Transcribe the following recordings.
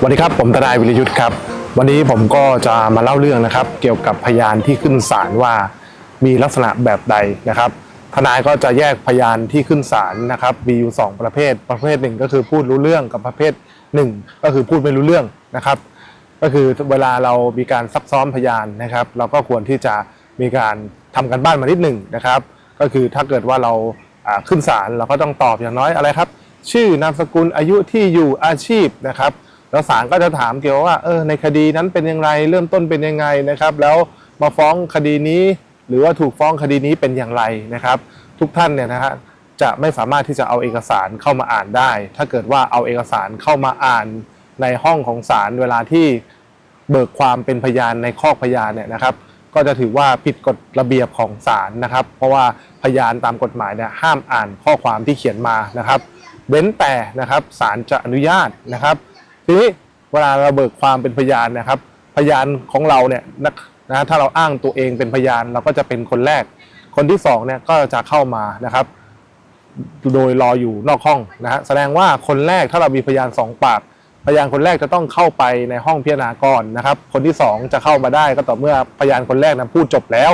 สวัสดีครับผมทนายวิรยุทธ์ครับ วันนี้ผมก็จะมาเล่าเรื่องนะครับ เกี่ยวกับพยานที่ขึ้นศาลว่ามีลักษณะแบบใดนะครับทนายก็จะแยกพยานที่ขึ้นศาลนะครับ มีอยู่สองประเภท ประเภทหนึ่งก็คือพูดรู้เรื่องกับประเภทหนึ่งก็คือพูดไม่รู้เรื่องนะครับ ก็คือเวลาเรามีการซักซ้อมพยานนะครับ เราก็ควรที่จะมีการทำกันบ้านมานิดหนึ่งนะครับ ก็คือถ้าเกิดว่าเราขึ้นศาลเราก็ต้องตอบอย่างน้อยอะไรครับ ชื่อนามสกุลอายุที่อยู่อาชีพนะครับ แล้วศาลก็จะถามเกี่ยวว่าเออในคดีนั้นเป็นยังไงเริ่มต้นเป็นยังไงนะครับ แล้วมาฟ้องคดีนี้ หรือว่าถูกฟ้องคดีนี้เป็นอย่างไรนะครับ ทุกท่านเนี่ยนะฮะจะไม่สามารถที่จะเอาเอกสารเข้ามาอ่านได้ ถ้าเกิดว่าเอาเอกสารเข้ามาอ่านในห้องของศาลเวลาที่เบิกความเป็นพยานในข้อพยานเนี่ยนะครับ ก็จะถือว่าผิดกฎระเบียบของศาลนะครับ เพราะว่าพยานตามกฎหมายเนี่ยห้ามอ่านข้อความที่เขียนมานะครับ เว้นแต่นะครับศาลจะอนุญาตนะครับ ทีนี้เวลาเราเบิกความเป็นพยานนะครับ พยานของเราเนี่ยนะนะถ้าเราอ้างตัวเองเป็นพยานเราก็จะเป็นคนแรก คนที่สองเนี่ยก็จะเข้ามานะครับ โดยรออยู่นอกห้องนะฮะแสดงว่าคนแรกถ้าเรามีพยานสองปากพยานคนแรกจะต้องเข้าไปในห้องพิจารณาก่อนนะครับ คนที่สองจะเข้ามาได้ก็ต่อเมื่อพยานคนแรกนะพูดจบแล้ว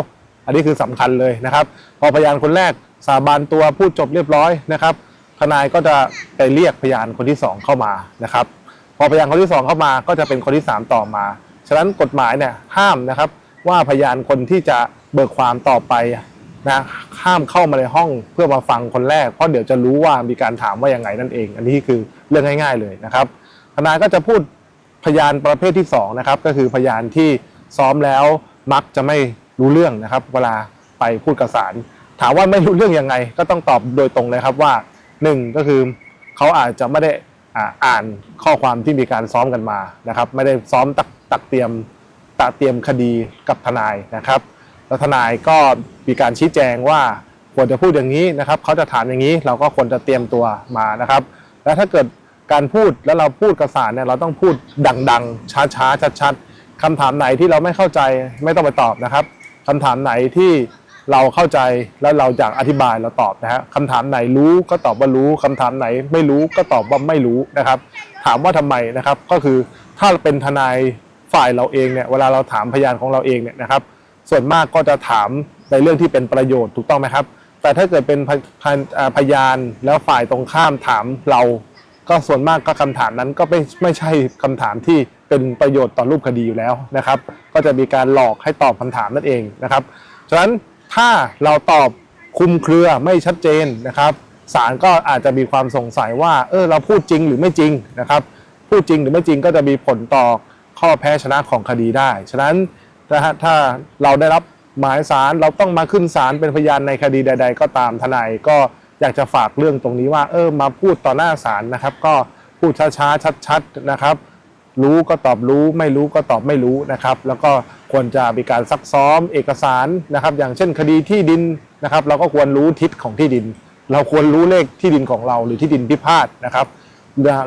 อันนี้คือสำคัญเลยนะครับ พอพยานคนแรกสาบานตัวพูดจบเรียบร้อยนะครับ ทนายก็จะไปเรียกพยานคนที่สองเข้ามานะครับ พอพยานคนที่สองเข้ามาก็จะเป็นคนที่สามต่อมา ฉะนั้นกฎหมายเนี่ยห้ามนะครับว่าพยานคนที่จะเบิกความต่อไปนะห้ามเข้ามาในห้องเพื่อมาฟังคนแรก เพราะเดี๋ยวจะรู้ว่ามีการถามว่ายังไงนั่นเอง อันนี้คือเรื่องง่าย ๆเลยนะครับทนายก็จะพูดพยานประเภทที่สองนะครับก็คือพยานที่ซ้อมแล้วมักจะไม่รู้เรื่องนะครับ เวลาไปพูดกับศาลถามว่าไม่รู้เรื่องยังไง ก็ต้องตอบโดยตรงเลยครับว่าหนึ่งก็คือเขาอาจจะไม่ได้ อ่านข้อความที่มีการซ้อมกันมานะครับ ไม่ได้ซ้อมตักตักเตรียมตักเตรียมคดีกับทนายนะครับ แล้วทนายก็มีการชี้แจงว่าควรจะพูดอย่างนี้นะครับเขาจะถามอย่างนี้เราก็ควรจะเตรียมตัวมานะครับ แล้วถ้าเกิดการพูดแล้วเราพูดกับศาลเนี่ยเราต้องพูดดังๆ ช้าๆชัดๆคำถามไหนที่เราไม่เข้าใจไม่ต้องไปตอบนะครับคำถามไหนที่ เราเข้าใจแล้วเราอยากอธิบายเราตอบนะฮะคำถามไหนรู้ก็ตอบว่ารู้คำถามไหนไม่รู้ก็ตอบว่าไม่รู้นะครับ ถามว่าทำไมนะครับ ก็คือถ้าเป็นทนายฝ่ายเราเองเนี่ยเวลาเราถามพยานของเราเองเนี่ยนะครับ ส่วนมากก็จะถามในเรื่องที่เป็นประโยชน์ถูกต้องไหมครับ แต่ถ้าเกิดเป็นพยพยอ่าพยานแล้วฝ่ายตรงข้ามถามเรา ก็ส่วนมากก็คำถามนั้นก็ไม่ไม่ใช่คำถามที่เป็นประโยชน์ต่อรูปคดีอยู่แล้วนะครับ ก็จะมีการหลอกให้ตอบคำถามนั่นเองนะครับฉะนั้น ถ้าเราตอบคุมเครือไม่ชัดเจนนะครับศาลก็อาจจะมีความสงสัยว่าเออเราพูดจริงหรือไม่จริงนะครับ พูดจริงหรือไม่จริงก็จะมีผลต่อข้อแพ้ชนะของคดีได้ ฉะนั้นนะฮะถ้าเราได้รับหมายสารเราต้องมาขึ้นศาลเป็นพยานในคดีใด ๆ ก็ตามทนายก็อยากจะฝากเรื่องตรงนี้ว่าเออมาพูดต่อหน้าศาลนะครับ ก็พูดช้าๆชัดๆนะครับ รู้ก็ตอบรู้ ไม่รู้ก็ตอบไม่รู้นะครับ แล้วก็ควรจะมีการซักซ้อมเอกสารนะครับ อย่างเช่นคดีที่ดินนะครับ เราก็ควรรู้ทิศของที่ดิน เราควรรู้เลขที่ดินของเรา หรือที่ดินพิพาทนะครับ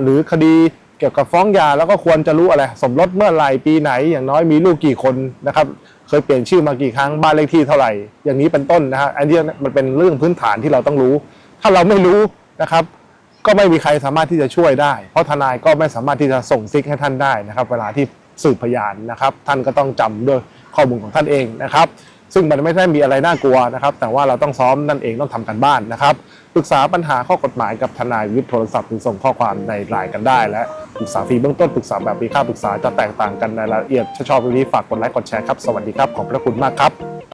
หรือคดีเกี่ยวกับฟ้องยาแล้วก็ควรจะรู้อะไร สมรสเมื่อไหร่ปีไหน อย่างน้อยมีลูกกี่คนนะครับ เคยเปลี่ยนชื่อมากี่ครั้งบ้านเลขที่เท่าไหร่ อย่างนี้เป็นต้นนะฮะอันนี้มันเป็นเรื่องพื้นฐานที่เราต้องรู้ ถ้าเราไม่รู้นะครับ ก็ไม่มีใครสามารถที่จะช่วยได้ เพราะทนายก็ไม่สามารถที่จะส่งซิกให้ท่านได้นะครับ เวลาที่สืบพยานนะครับ ท่านก็ต้องจำด้วยข้อมูลของท่านเองนะครับ ซึ่งมันไม่ได้มีอะไรน่ากลัวนะครับ แต่ว่าเราต้องซ้อมนั่นเองต้องทำกันบ้านนะครับปรึกษาปัญหาข้อกฎหมายกับทนายวิทย์โทรศัพท์หรือส่งข้อความในไลน์กันได้ และปรึกษาฟรีเบื้องต้นปรึกษาแบบมีค่าปรึกษาจะแตกต่างกันในรายละเอียดถ้าชอบวิดีโอฝากกดไลค์กดแชร์ครับสวัสดีครับขอบพระคุณมากครับ